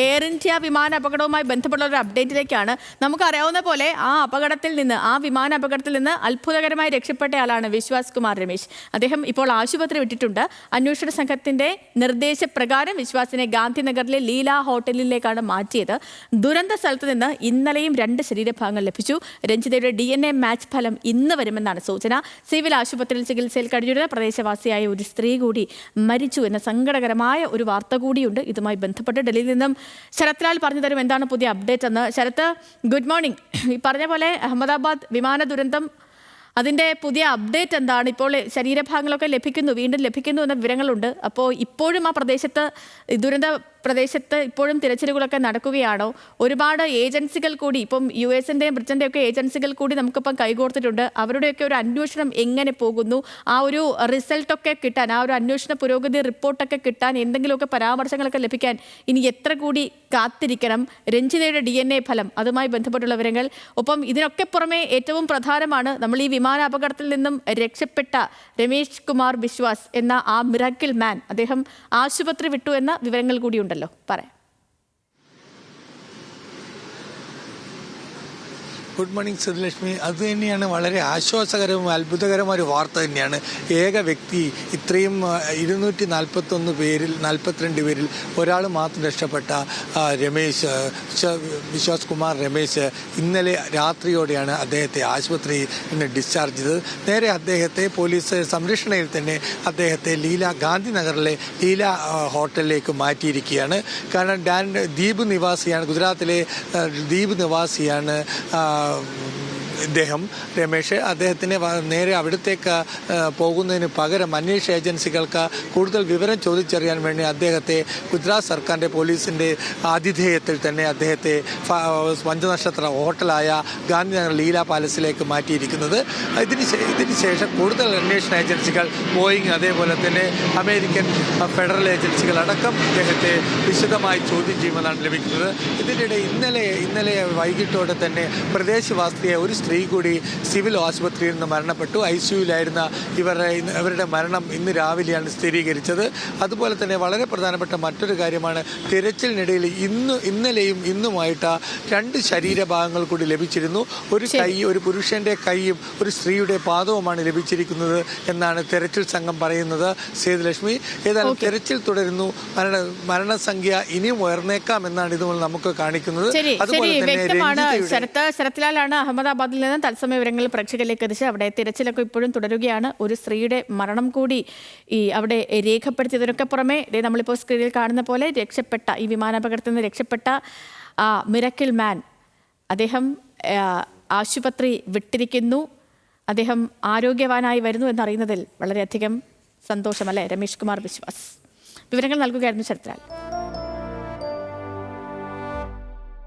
E air India വിമാന അപകടവുമായി ബന്ധപ്പെട്ട ഒരു അപ്ഡേറ്റിലേക്കാണ്. നമുക്കറിയാവുന്ന പോലെ ആ അപകടത്തിൽ നിന്ന് ആ വിമാന അപകടത്തിൽ നിന്ന് അത്ഭുതകരമായി രക്ഷപ്പെട്ടയാളാണ് വിശ്വാസ് കുമാർ രമേശ്. അദ്ദേഹം ഇപ്പോൾ ആശുപത്രി വിട്ടിട്ടുണ്ട്. അന്വേഷണ സംഘത്തിന്റെ നിർദ്ദേശപ്രകാരം വിശ്വാസിനെ ഗാന്ധിനഗറിലെ ലീല ഹോട്ടലിലേക്കാണ് മാറ്റിയത്. ദുരന്ത സ്ഥലത്ത് നിന്ന് ഇന്നലെയും രണ്ട് ശരീരഭാഗങ്ങൾ ലഭിച്ചു. രഞ്ജിതയുടെ ഡി മാച്ച് ഫലം ഇന്ന് വരുമെന്നാണ് സൂചന. സിവിൽ ആശുപത്രിയിൽ ചികിത്സയിൽ കഴിഞ്ഞിരുന്ന പ്രദേശവാസിയായ ഒരു സ്ത്രീ കൂടി മരിച്ചു എന്ന സങ്കടകരമായ ഒരു വാർത്ത കൂടിയുണ്ട്. ഇതുമായി ബന്ധപ്പെട്ട് ഡൽഹിയിൽ നിന്നും ശരത് ലാൽ പറഞ്ഞു തരും എന്താണ് പുതിയ അപ്ഡേറ്റ് എന്ന്. ശരത്ത് ഗുഡ് മോർണിംഗ് ഈ പറഞ്ഞ പോലെ അഹമ്മദാബാദ് വിമാന ദുരന്തം അതിന്റെ പുതിയ അപ്ഡേറ്റ് എന്താണ്? ഇപ്പോൾ ശരീരഭാഗങ്ങളൊക്കെ ലഭിക്കുന്നു വീണ്ടും ലഭിക്കുന്നു എന്ന വിവരങ്ങളുണ്ട്. അപ്പോൾ ഇപ്പോഴും ആ പ്രദേശത്ത് ദുരന്ത പ്രദേശത്ത് ഇപ്പോഴും തിരച്ചിലുകളൊക്കെ നടക്കുകയാണോ? ഒരുപാട് ഏജൻസികൾ കൂടി ഇപ്പം യു എസിന്റെയും ബ്രിട്ടന്റെയും ഒക്കെ ഏജൻസികൾ കൂടി നമുക്കിപ്പം കൈകോർത്തിട്ടുണ്ട്. അവരുടെയൊക്കെ ഒരു അന്വേഷണം എങ്ങനെ പോകുന്നു? ആ ഒരു റിസൾട്ടൊക്കെ കിട്ടാൻ ആ ഒരു അന്വേഷണ പുരോഗതി റിപ്പോർട്ടൊക്കെ കിട്ടാൻ എന്തെങ്കിലുമൊക്കെ പരാമർശങ്ങളൊക്കെ ലഭിക്കാൻ ഇനി എത്ര കൂടി കാത്തിരിക്കണം? രഞ്ജിതയുടെ ഡി എൻ എ ഫലം അതുമായി ബന്ധപ്പെട്ടുള്ള വിവരങ്ങൾ. ഒപ്പം ഇതിനൊക്കെ പുറമെ ഏറ്റവും പ്രധാനമാണ് നമ്മൾ ഈ വിമാന അപകടത്തിൽ നിന്നും രക്ഷപ്പെട്ട രമേശ് കുമാർ ബിശ്വാസ് എന്ന ആ മിറാക്കിൾ മാൻ. അദ്ദേഹം ആശുപത്രി വിട്ടു എന്ന വിവരങ്ങൾ കൂടിയുണ്ടല്ലോ പറയാം Good morning Sudhalakshmi. അത് തന്നെയാണ് വളരെ ആശ്വാസകരവും അത്ഭുതകരമായ ഒരു വാർത്ത തന്നെയാണ്. ഏക വ്യക്തി ഇത്രയും ഇരുന്നൂറ്റി നാൽപ്പത്തൊന്ന് പേരിൽ നാൽപ്പത്തിരണ്ട് പേരിൽ ഒരാൾ മാത്രം രക്ഷപ്പെട്ട രമേശ് വിശ്വാസ് കുമാർ രമേശ് ഇന്നലെ രാത്രിയോടെയാണ് അദ്ദേഹത്തെ ആശുപത്രിയിൽ നിന്ന് ഡിസ്ചാർജ് ചെയ്തത്. നേരെ അദ്ദേഹത്തെ പോലീസ് സംരക്ഷണയിൽ തന്നെ അദ്ദേഹത്തെ ലീല ഗാന്ധിനഗറിലെ ലീല ഹോട്ടലിലേക്ക് മാറ്റിയിരിക്കുകയാണ്. കാരണം ഡാൻ ദ്വീപ് നിവാസിയാണ് ഗുജറാത്തിലെ ദ്വീപ് നിവാസിയാണ് ആ, ഇദ്ദേഹം രമേശ് അദ്ദേഹത്തിന് നേരെ അവിടത്തേക്ക് പോകുന്നതിന് പകരം അന്വേഷണ ഏജൻസികൾക്ക് കൂടുതൽ വിവരം ചോദിച്ചറിയാൻ വേണ്ടി അദ്ദേഹത്തെ ഗുജറാത്ത് സർക്കാരിന്റെ പോലീസിന്റെ ആതിഥേയത്തിൽ തന്നെ അദ്ദേഹത്തെ പഞ്ചനക്ഷത്ര ഹോട്ടലായ ഗാന്ധിനഗർ ലീല പാലസിലേക്ക് മാറ്റിയിരിക്കുന്നത്. ഇതിന് ഇതിന് ശേഷം കൂടുതൽ അന്വേഷണ ഏജൻസികൾ ബോയിങ് അതേപോലെ തന്നെ അമേരിക്കൻ ഫെഡറൽ ഏജൻസികൾ അടക്കം അദ്ദേഹത്തെ വിശദമായി ചോദ്യം ചെയ്യുമെന്നാണ് ലഭിക്കുന്നത്. ഇതിനിടെ ഇന്നലെ ഇന്നലെ വൈകിട്ടോടെ തന്നെ പ്രദേശവാസിയെ ഒരു കൂടി സിവിൽ ആശുപത്രിയിൽ നിന്ന് മരണപ്പെട്ടു. ഐ സിയുലായിരുന്ന ഇവരുടെ ഇവരുടെ മരണം ഇന്ന് രാവിലെയാണ് സ്ഥിരീകരിച്ചത്. അതുപോലെ തന്നെ വളരെ പ്രധാനപ്പെട്ട മറ്റൊരു കാര്യമാണ് തിരച്ചിലിനിടയിൽ ഇന്ന് ഇന്നലെയും ഇന്നുമായിട്ട് രണ്ട് ശരീരഭാഗങ്ങൾ കൂടി ലഭിച്ചിരുന്നു. ഒരു കൈ ഒരു പുരുഷന്റെ കൈയും ഒരു സ്ത്രീയുടെ പാദവുമാണ് ലഭിച്ചിരിക്കുന്നത് എന്നാണ് തെരച്ചിൽ സംഘം പറയുന്നത് സേതുലക്ഷ്മി. ഏതായാലും തെരച്ചിൽ തുടരുന്നു. മരണ മരണസംഖ്യ ഇനിയും ഉയർന്നേക്കാം എന്നാണ് ഇതുപോലെ നമുക്ക് കാണിക്കുന്നത്. അതുപോലെ തന്നെ ശരത്ത് ശരത്ലാലാണ് അഹമ്മദാബാദിൽ നിന്ന് തത്സമയ വിവരങ്ങൾ പ്രേക്ഷകരിലേക്ക് എത്തിച്ച് അവിടെ തിരച്ചിലൊക്കെ ഇപ്പോഴും തുടരുകയാണ്. ഒരു സ്ത്രീയുടെ മരണം കൂടി ഈ അവിടെ രേഖപ്പെടുത്തിയതിനൊക്കെ പുറമെ നമ്മളിപ്പോൾ സ്ക്രീനിൽ കാണുന്ന പോലെ രക്ഷപ്പെട്ട ഈ വിമാനാപകടത്തിൽ നിന്ന് രക്ഷപ്പെട്ട ആ മിറക്കിൾ മാൻ അദ്ദേഹം ആശുപത്രി വിട്ടിരിക്കുന്നു. അദ്ദേഹം ആരോഗ്യവാനായി വരുന്നു എന്നറിയുന്നതിൽ വളരെയധികം സന്തോഷമല്ലേ? രമേഷ് കുമാർ വിശ്വാസ്. വിവരങ്ങൾ നൽകുകയായിരുന്നു ശരത്ലാൽ.